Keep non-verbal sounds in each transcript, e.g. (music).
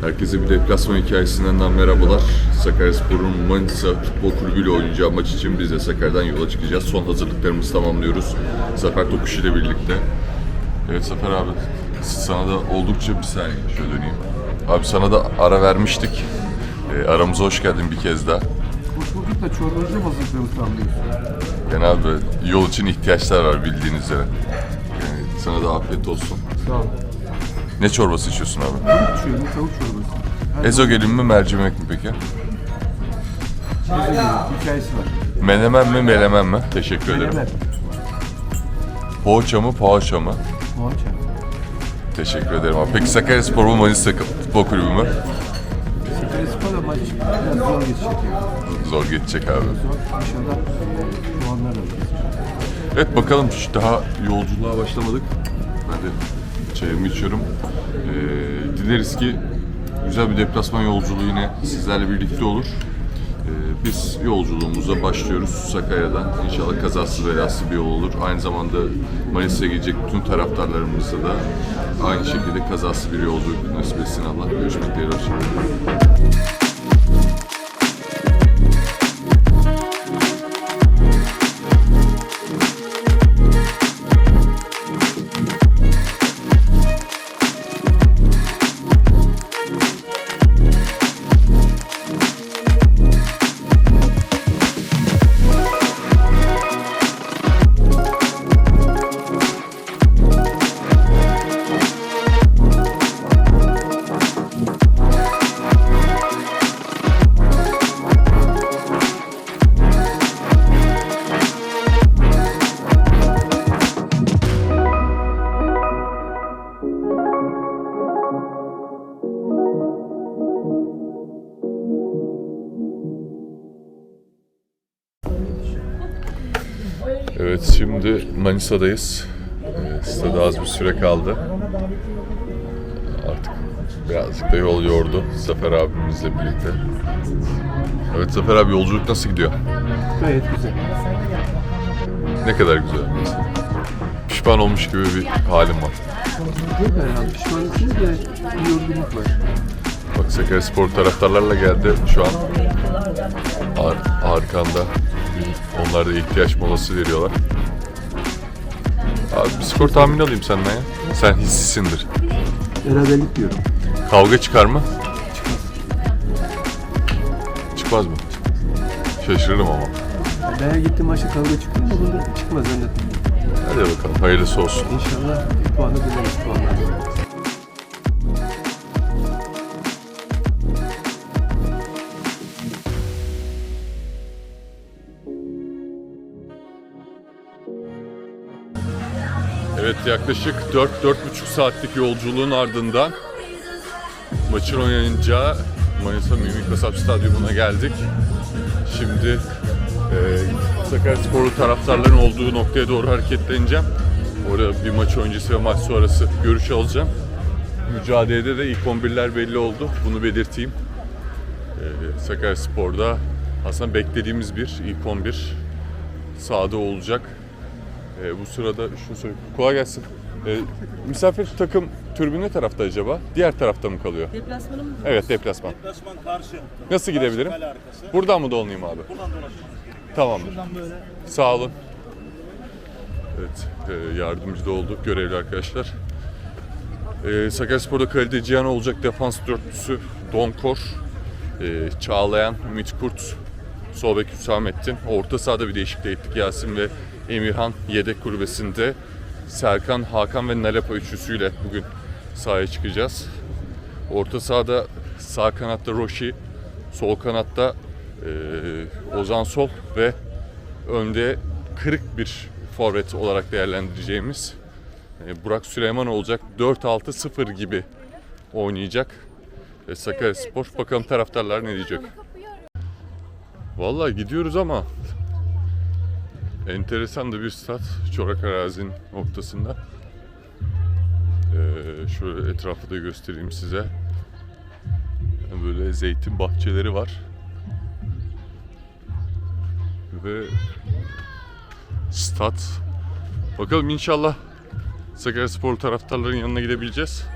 Herkese bir deplasman hikayesinden merhabalar. Sakaryaspor'un Manisa Futbol Kulübü ile oynayacağı maç için biz de Sakarya'dan yola çıkacağız. Son hazırlıklarımızı tamamlıyoruz. Zafer Tokuş ile birlikte. Evet Zafer abi, sana da oldukça bir saniye şöyle döneyim. Abi sana da ara vermiştik. Ee, aramıza hoş geldin bir kez daha. Hoş bulduk da çorbacı hazırlığımı tamamlıyorsun. Yani abi yol için ihtiyaçlar var bildiğiniz üzere. Yani sana da afiyet olsun. Sağ ol. Ne çorbası içiyorsun abi? Tavuk çiğni, tavuk çorbası. Her Ezogelin mi mercimek mi peki? ezogelin hikayesi var. Menemen mi melemen mi? Teşekkür ederim. Menemen, Poğaça mı poğaça mı? poğaça. Teşekkür ederim abi. Peki Sakaryaspor mu Manisa Futbol Kulübü mü? Sakaryaspor'la maç biraz zor geçecek yani. Zor geçecek abi. Zor. İnşallah puanlar alırız. Evet bakalım daha yolculuğa başlamadık. Ben de çayımı içiyorum. Ee, dileriz ki güzel bir deplasman yolculuğu yine sizlerle birlikte olur. Ee, biz yolculuğumuza başlıyoruz Sakarya'dan. İnşallah kazasız belasız bir yol olur. Aynı zamanda Manisa'ya gidecek bütün taraftarlarımızla da aynı şekilde kazasız bir yolculuk nasip etsin Allah. Görüşmek dileğiyle. Evet şimdi Manisa'dayız. Ee, Stada az bir süre kaldı. Artık birazcık da yol yordu Zafer abimizle birlikte. Evet Zafer abi yolculuk nasıl gidiyor? Gayet güzel. Ne kadar güzel. Pişman olmuş gibi bir halim var. Yok herhalde pişmanlık değil de bir yorgunluk var. Bak Sakaryaspor taraftarlarla geldi şu an. Ar- arkanda. Onlar da ihtiyaç molası veriyorlar. Abi bir skor tahmini alayım senden ya. Sen hissisindir. Beraberlik diyorum. Kavga çıkar mı? Çıkmaz mı? Şaşırırım ama. Ben gittim maçta kavga çıktı ama bunda çıkmaz zannettim. Hadi bakalım hayırlısı olsun. İnşallah puanla döneriz puanlar. Evet yaklaşık 4-4,5 saatlik yolculuğun ardından maçın oynanacağı Manisa Mimik Kasap Stadyumuna geldik. Şimdi e, Sakaryasporlu taraftarların olduğu noktaya doğru hareketleneceğim. Orada bir maç öncesi ve maç sonrası görüş alacağım. Mücadelede de ilk 11'ler belli oldu. Bunu belirteyim. E, Sakaryaspor'da aslında beklediğimiz bir ilk 11 sahada olacak. Ee, bu sırada şunu söyleyeyim. Kolay gelsin. Ee, misafir takım türbü ne tarafta acaba? Diğer tarafta mı kalıyor? Deplasmanı mı? Evet deplasman. Deplasman karşı. Nasıl gidebilirim? Kale arkası. Buradan mı dolanayım abi? Buradan dolaşın. Tamamdır. Buradan böyle. Sağ olun. Evet, e, yardımcı da olduk görevli arkadaşlar. E, Sakaryaspor'da kalede Cihan olacak defans dörtlüsü Donkor, e, Çağlayan, Ümit Kurt, sol bek Hüsamettin. Orta sahada bir değişiklik ettik Yasin ve Emirhan yedek kulübesinde. Serkan, Hakan ve Nalepa üçlüsüyle bugün sahaya çıkacağız. Orta sahada sağ kanatta Roşi, sol kanatta e, Ozan Sol ve önde kırık bir forvet olarak değerlendireceğimiz e, Burak Süleyman olacak. 4-6-0 gibi oynayacak. E, Sakaryaspor. Bakalım taraftarlar ne diyecek. Vallahi gidiyoruz ama enteresan da bir stat. Çorak arazinin noktasında. Ee, şöyle etrafı da göstereyim size. Böyle zeytin bahçeleri var. Ve stat. Bakalım inşallah Sakaryaspor taraftarların yanına gidebileceğiz.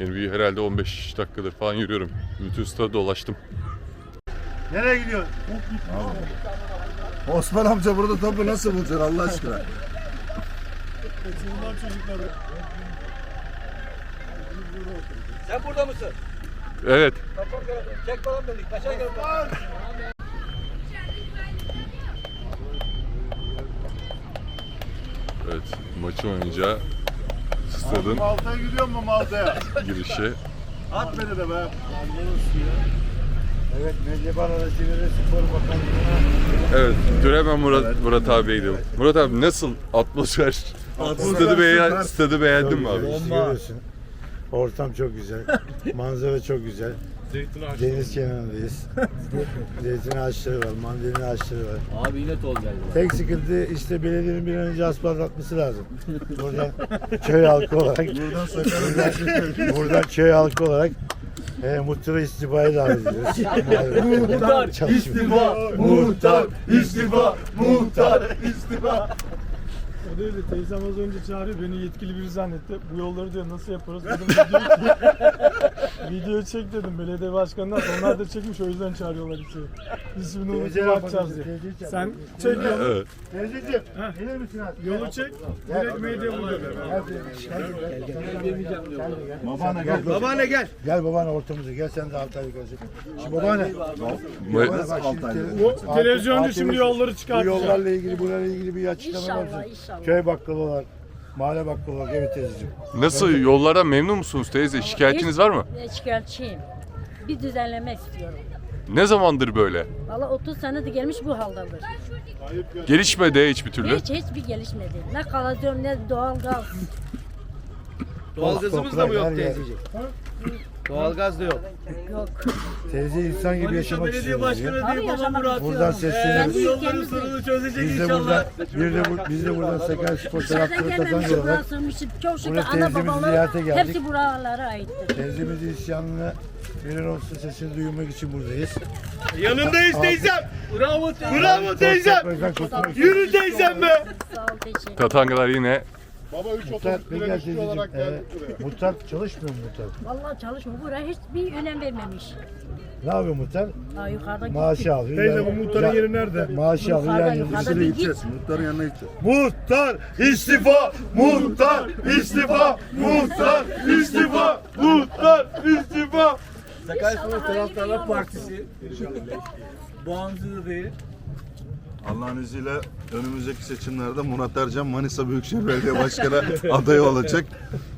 Yani bir herhalde 15 dakikadır falan yürüyorum. Bütün stadı dolaştım. Nereye gidiyorsun? Osman amca burada topu nasıl bulacaksın Allah aşkına? Sen burada mısın? Evet. Çek falan beni. Kaça gel. Evet. Maçı oynayınca stadın Malta'ya gidiyor mu Malta'ya? girişi. At beni de be. Evet Mecliban Arası'nda Spor Bakanlığı'na Evet. Dur hemen Murat, Murat abiye gidelim. Murat abi nasıl atmosfer? (laughs) Stadı, beğen, stadı beğendin mi abi? Görüyorsun. Ortam çok güzel. (laughs) Manzara çok güzel. Deniz kenarındayız. (laughs) Zeytin ağaçları var, mandalina ağaçları var. Abi yine tol geldi. Tek sıkıntı işte belediyenin bir an önce asfaltlatması lazım. Buradan köy halkı olarak buradan, buradan köy halkı olarak e, muhtıra istifaya davet ediyoruz. (laughs) Muhtar istifa, muhtar istifa, muhtar istifa. O değil de teyzem az önce çağırıyor beni yetkili biri zannetti. Bu yolları diyor nasıl yaparız dedim (laughs) video çek. video çek dedim belediye başkanından onlar da çekmiş o yüzden çağırıyorlar içeri. İsmini unutup bakacağız diye. Sen çek yolu, Evet. Teyzeciğim, gelir misin abi? yolu çek direkt medya buluyor. Babaanne gel. Babaanne gel. Gel babaanne ortamıza gel sen de Altay'ı görecek. Şimdi babaanne. Ma- babaanne bak şimdi Bu te- televizyoncu şimdi yolları Bu çıkartacak. yollarla ilgili bunlarla ilgili bir açıklama İnşallah, yapsın. inşallah. Köy bakkalı olarak, mahalle bakkalı olarak evet teyzeciğim. Nasıl yollardan memnun musunuz teyze? Şikayetiniz var mı? Şikayetçiyim. Bir düzenleme istiyorum. Ne zamandır böyle? Valla 30 senedir gelmiş bu haldadır. Gelişmedi hiçbir türlü. Hiç hiçbir gelişmedi. Ne kalacağım ne doğalgaz. (laughs) Doğalgazımız da mı yok teyzeciğim? Doğalgaz da yok. Yok. Teyze insan gibi yaşamak Belediye istiyor. diyor. başkanı Tabii değil baba yaşamak Murat. Buradan sesleniyoruz. Kendi Yolların sorunu çözecek Biz de inşallah. buradan, bir de bu, biz de buradan Sakarya Spor Dışarıdan taraftarı gelmemiş, kazanç olarak burası. Çok şükür Buraya ana teyzemizi babalar ziyarete geldik. hepsi buralara aittir. teyzemizin isyanını an olsun sesini duyurmak için buradayız. Yanındayız teyzem. Bravo teyzem. Bravo Teyzem! Yürü teyzem be. Sağ ol teşekkür Tatangalar yine Baba 3 Muhtar, otobüs peki direnişçi teyzeciğim, olarak e, geldik buraya. muhtar çalışmıyor mu muhtar? Vallahi çalışmıyor. Buraya hiçbir önem vermemiş. Ne yapıyor muhtar? Daha yukarıda Maaşı alıyor. Teyze, bu muhtarın yeri nerede? Maaşı alıyor. Yukarıda, Yani yukarıda bir git. gideceğiz. Muhtarın yanına gideceğiz. Muhtar istifa, muhtar istifa, muhtar istifa, muhtar istifa. Sakaryaspor Taraftarlar Partisi. (laughs) Bağımsız da değil. Allah'ın izniyle önümüzdeki seçimlerde Murat Ercan Manisa Büyükşehir Belediye Başkanı (laughs) adayı olacak.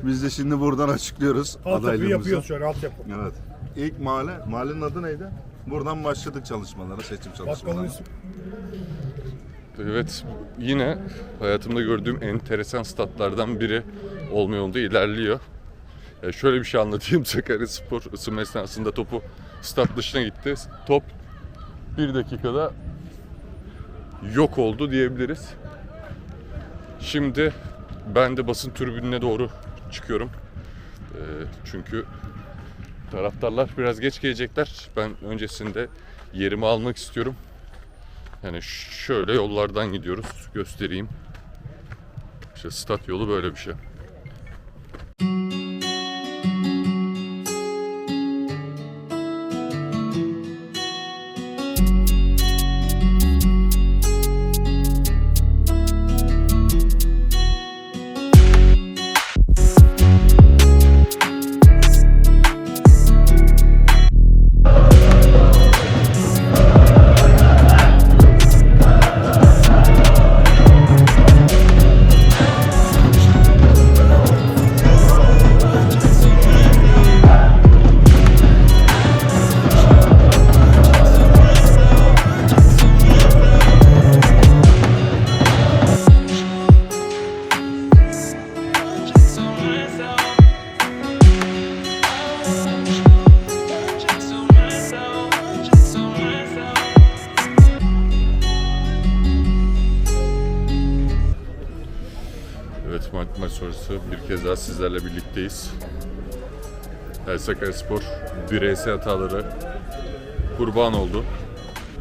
Biz de şimdi buradan açıklıyoruz adaylığımızı. şu an altyapı. Evet. İlk mahalle, mahallenin adı neydi? Buradan başladık çalışmalara, seçim çalışmalarına. Evet, yine hayatımda gördüğüm enteresan statlardan biri olma yolunda ilerliyor. Ya şöyle bir şey anlatayım. (laughs) Sakarya Spor ısınma esnasında topu stat dışına gitti. Top bir dakikada yok oldu diyebiliriz. Şimdi ben de basın tribününe doğru çıkıyorum. Ee, çünkü taraftarlar biraz geç gelecekler. Ben öncesinde yerimi almak istiyorum. Yani şöyle yollardan gidiyoruz. Göstereyim. İşte stat yolu böyle bir şey. Sonrası bir kez daha sizlerle birlikteyiz. El Sakaryaspor bireysel hataları kurban oldu.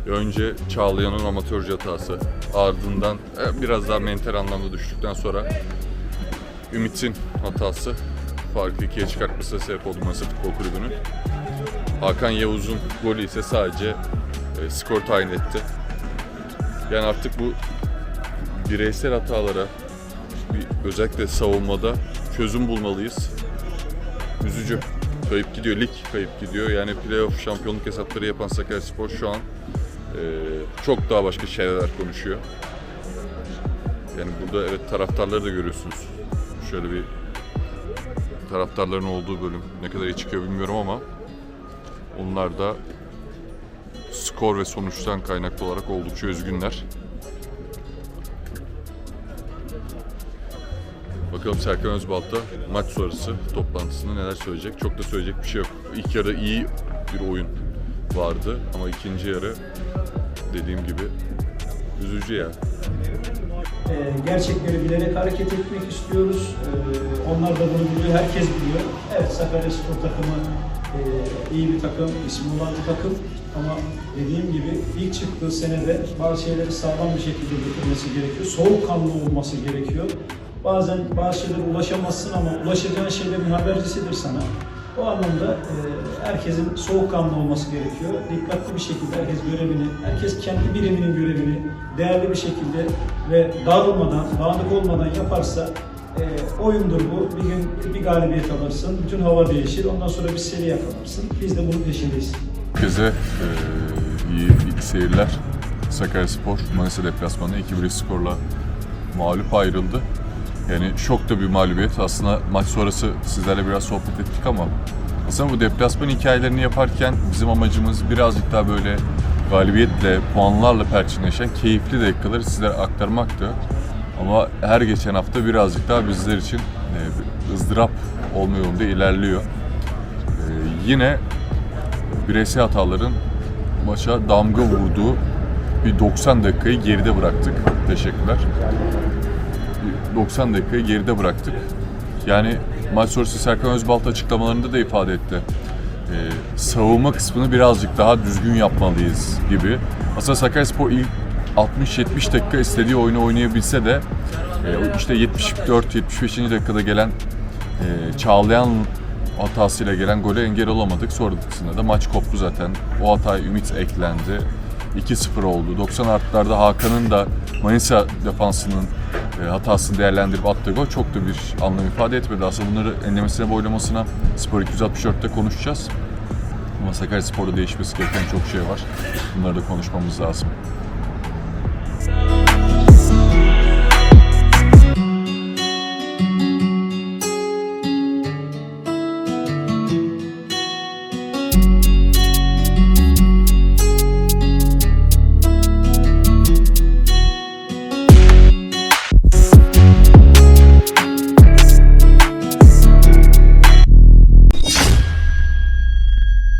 Önce Çağlayan'ın amatörce hatası. Ardından e, biraz daha mental anlamda düştükten sonra Ümit'in hatası. farkı ikiye çıkartmasına sebep oldu Manisa Futbol Kulübü'nün. Hakan Yavuz'un golü ise sadece e, skor tayin etti. Yani artık bu bireysel hatalara bir, özellikle savunmada çözüm bulmalıyız. Üzücü. Kayıp gidiyor, lig kayıp gidiyor. Yani playoff şampiyonluk hesapları yapan Sakaryaspor şu an e, çok daha başka şeyler konuşuyor. Yani burada evet taraftarları da görüyorsunuz. Şöyle bir taraftarların olduğu bölüm ne kadar iyi çıkıyor bilmiyorum ama onlar da skor ve sonuçtan kaynaklı olarak oldukça üzgünler. Bakalım Serkan Özbalta maç sonrası toplantısında neler söyleyecek. Çok da söyleyecek bir şey yok. İlk yarı iyi bir oyun vardı ama ikinci yarı dediğim gibi üzücü ya. Ee, gerçekleri bilerek hareket etmek istiyoruz. Ee, onlar da bunu biliyor, herkes biliyor. Evet Sakaryaspor takımı e, iyi bir takım, ismi olan bir takım. Ama dediğim gibi ilk çıktığı senede bazı şeyleri sağlam bir şekilde getirmesi gerekiyor. Soğukkanlı olması gerekiyor. Bazen bazı şeylere ulaşamazsın ama ulaşacağın şeylerin habercisidir sana. O anlamda e, herkesin soğukkanlı olması gerekiyor. Dikkatli bir şekilde herkes görevini, herkes kendi biriminin görevini değerli bir şekilde ve dağılmadan, dağınık olmadan yaparsa e, oyundur bu. Bir gün bir galibiyet alırsın, bütün hava değişir. Ondan sonra bir seri yakalarsın. Biz de bunun peşindeyiz. Herkese eee, iyi, iyi seyirler. Sakaryaspor Manisa deplasmanı 2-1 skorla mağlup ayrıldı. Yani şok da bir mağlubiyet. Aslında maç sonrası sizlerle biraz sohbet ettik ama aslında bu deplasman hikayelerini yaparken bizim amacımız birazcık daha böyle galibiyetle, puanlarla perçinleşen keyifli dakikaları sizlere aktarmaktı. Ama her geçen hafta birazcık daha bizler için bir ızdırap olma yolunda ilerliyor. Eee, yine bireysel hataların maça damga vurduğu bir 90 dakikayı geride bıraktık. Teşekkürler. Bir 90 dakikayı geride bıraktık. Yani maç sonrası Serkan Özbalt açıklamalarında da ifade etti. Ee, savunma kısmını birazcık daha düzgün yapmalıyız gibi. Aslında Sakaryaspor ilk 60-70 dakika istediği oyunu oynayabilse de e, işte 74-75. dakikada gelen e, Çağlayan hatasıyla gelen gole engel olamadık. Sonrasında da maç koptu zaten. O hataya Ümit eklendi. 2-0 oldu. 90 artılarda Hakan'ın da Manisa defansının e, hatasını değerlendirip attığı gol çok da bir anlam ifade etmedi. Aslında bunları enlemesine boylamasına Spor 264'te konuşacağız. Ama Sakaryaspor'da değişmesi gereken çok şey var. Bunları da konuşmamız lazım.